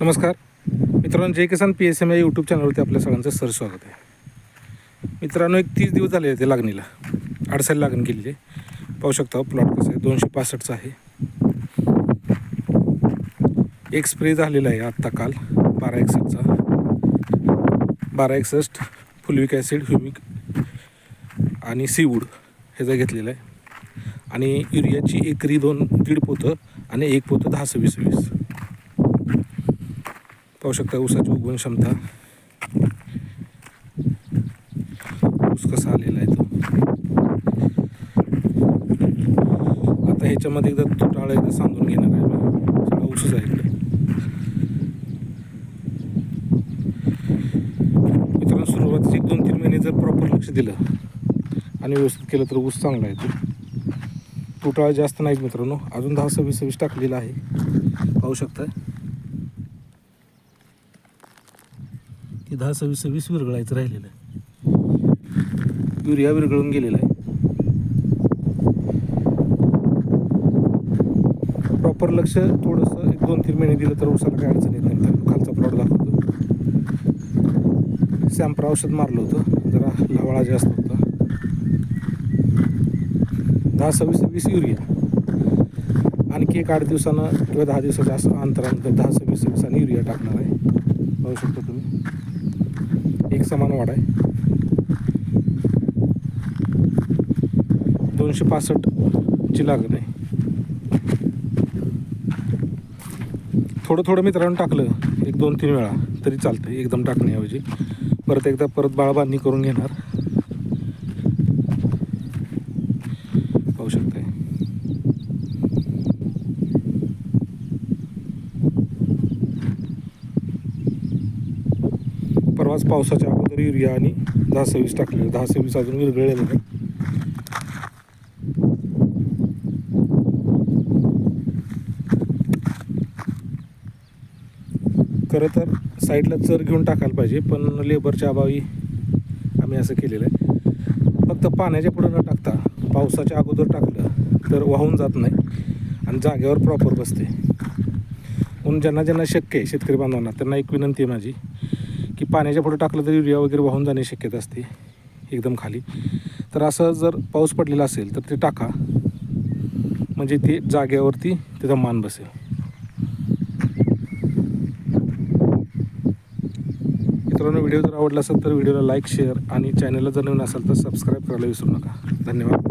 नमस्कार. मित्रांनो जय किसान P S M या यूट्यूब चॅनलवरती आपल्या सगळ्यांचं सर स्वागत आहे. मित्रांनो एक तीस दिवस झाले ते लागणीला. अडसायला लागण केलेली आहे. पाहू शकता प्लॉट कसं आहे. दोनशे पासष्टचा आहे. एक स्प्रे झालेला आहे आत्ता काल बारा एकसष्टचा. बारा एकसष्ट फुलविक ॲसिड ह्युमिक आणि सीवूड ह्याचा घेतलेला आहे. आणि युरियाची एकरी दोन दीड पोतं आणि एक पोतं दहा सव्वीस वीस पाहू शकता ऊसाची उगवण क्षमता. ऊस कसा आलेला आहे तो. आता ह्याच्यामध्ये एकदा तुटाळा एकदा सांगून घेणार आहे सगळा ऊसच आहे इकडे. मित्रांनो सुरुवातीचे एक दोन तीन महिने जर प्रॉपर लक्ष दिलं आणि व्यवस्थित केलं तर ऊस चांगला आहे तो. तुटाळा जास्त नाहीत मित्रांनो. अजून दहा सव्वीस सव्वीस टाकलेला आहे. पाहू शकता की दहा सव्वीस सव्वीस विरगळायचं राहिलेलं. आहे युरिया विरघळून गेलेला आहे. प्रॉपर लक्ष थोडंसं एक दोन तीन महिने दिलं तर उसाला काय अडचण येत नाही. खालचा प्लॉट दाखवतो. सॅम्पर औषध मारलं होतं. जरा लवाळा जास्त होता. दहा सव्वीस सव्वीस युरिया. आणखी एक आठ दिवसानं किंवा दहा दिवसाच्या असं अंतरानंतर दहा सव्वीस सव्वीस आणि युरिया टाकणार आहे. पाहू शकता तुम्ही. एक समान वाढ आहे. दोनशे पासष्टची लागण आहे. थोडं थोडं मित्रांनो टाकलं एक दोन तीन वेळा तरी चालतं एकदम टाकण्याऐवजी. परत एकदा परत बाळबांधणी करून घेणार पाहू शकताय आज पावसाच्या अगोदर युरिया आणि दहा सव्वीस टाकले. दहा सव्वीस अजून विरघळलेलं नाही. खरं तर साईडला चर घेऊन टाकायला पाहिजे पण लेबरच्या अभावी आम्ही असं केलेलं आहे. फक्त पाण्याच्या पुढं न टाकता पावसाच्या अगोदर टाकलं तर वाहून जात नाही आणि जागेवर प्रॉपर बसते. म्हणून ज्यांना ज्यांना शक्य आहे शेतकरी बांधवांना त्यांना एक विनंती आहे माझी की पाण्याच्या पुढे टाकलं तर युरिया वगैरे वाहून जाण्याची शक्यता असते एकदम खाली. तर असं जर पाऊस पडलेला असेल तर ते टाका. म्हणजे ते जागेवरती त्याचा मान बसेल. मित्रांनो व्हिडिओ जर आवडला असेल तर व्हिडिओला लाईक शेअर आणि चॅनलला जर नवीन असाल तर सबस्क्राईब करायला विसरू नका. धन्यवाद.